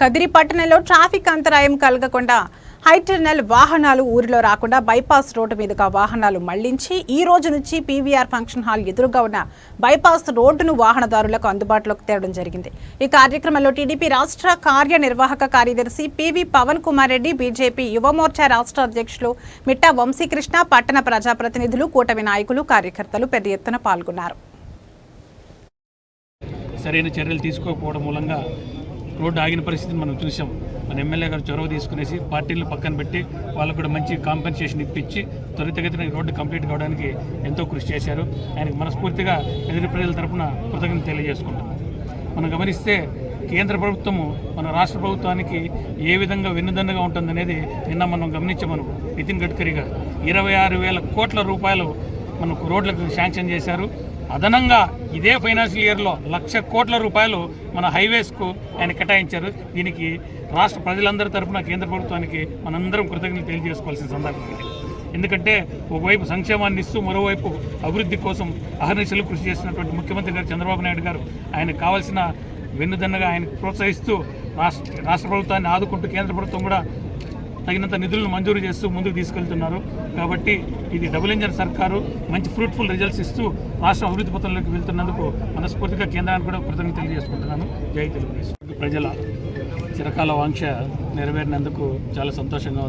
కదిరి పట్టణంలో ట్రాఫిక్ అంతరాయం కలగకుండా హైటర్నల్ వాహనాలు ఊరిలో రాకుండా బైపాస్ రోడ్డు మీదుగా వాహనాలు మళ్ళించి ఈ రోజు నుంచి పీవీఆర్ ఫంక్షన్ హాల్ ఎదురుగా ఉన్న బైపాస్ రోడ్డును వాహనదారులకు అందుబాటులోకి తేవడం జరిగింది. ఈ కార్యక్రమంలో టీడీపీ రాష్ట్ర కార్యనిర్వాహక కార్యదర్శి పివి పవన్ కుమార్ రెడ్డి బీజేపీ యువమోర్చా రాష్ట్ర అధ్యక్షులు మిట్టా వంశీకృష్ణ పట్టణ ప్రజాప్రతినిధులు కూటమి నాయకులు కార్యకర్తలు పెద్ద ఎత్తున పాల్గొన్నారు. సరైన చర్యలు తీసుకోకపోవడం మూలంగా రోడ్డు ఆగిన పరిస్థితిని మనం చూసాం. మన ఎమ్మెల్యే గారు చొరవ తీసుకునేసి పార్టీలను పక్కన పెట్టి వాళ్ళకు కూడా మంచి కాంపెన్సేషన్ ఇప్పించి త్వరితగతిన రోడ్డు కంప్లీట్ కావడానికి ఎంతో కృషి చేశారు. ఆయనకు మనస్ఫూర్తిగా ఎదురు ప్రజల తరపున కృతజ్ఞత తెలియజేసుకుంటాం మనం గమనిస్తే కేంద్ర ప్రభుత్వము మన రాష్ట్ర ప్రభుత్వానికి ఏ విధంగా వెన్నుదన్నుగా ఉంటుందనేది నిన్న మనం గమనించమను. నితిన్ గడ్కరీ గారు. ఇరవై ఆరు వేల కోట్ల రూపాయలు మనకు రోడ్లకు శాంక్షన్ చేశారు. అదనంగా ఇదే ఫైనాన్షియల్ ఇయర్లో లక్ష కోట్ల రూపాయలు మన హైవేస్కు ఆయన కేటాయించారు. దీనికి రాష్ట్ర ప్రజలందరి తరపున కేంద్ర ప్రభుత్వానికి మనందరం కృతజ్ఞతలు తెలియజేసుకోవాల్సిన సందర్భం ఎందుకంటే ఒకవైపు సంక్షేమాన్ని ఇస్తూ మరోవైపు అభివృద్ధి కోసం అహర్నిశలు కృషి చేసినటువంటి ముఖ్యమంత్రి గారు చంద్రబాబు నాయుడు గారు ఆయనకు కావాల్సిన వెన్నుదన్నగా ఆయన ప్రోత్సహిస్తూ రాష్ట్ర రాష్ట్ర ప్రభుత్వాన్ని ఆదుకుంటూ కేంద్ర ప్రభుత్వం కూడా తగినంత నిధులను మంజూరు చేస్తూ ముందుకు తీసుకెళ్తున్నారు. కాబట్టి ఇది డబుల్ ఇంజన్ సర్కారు మంచి ఫ్రూట్ఫుల్ రిజల్ట్స్ ఇస్తూ రాష్ట్రం అభివృద్ధి పథంలోకి వెళ్తున్నందుకు మనస్ఫూర్తిగా కేంద్రానికి కూడా కృతజ్ఞత తెలియజేసుకుంటున్నాను. జై తెలుగుదేశం. ప్రజల చిరకాల వాంక్ష నెరవేరినందుకు చాలా సంతోషంగా ఉంది.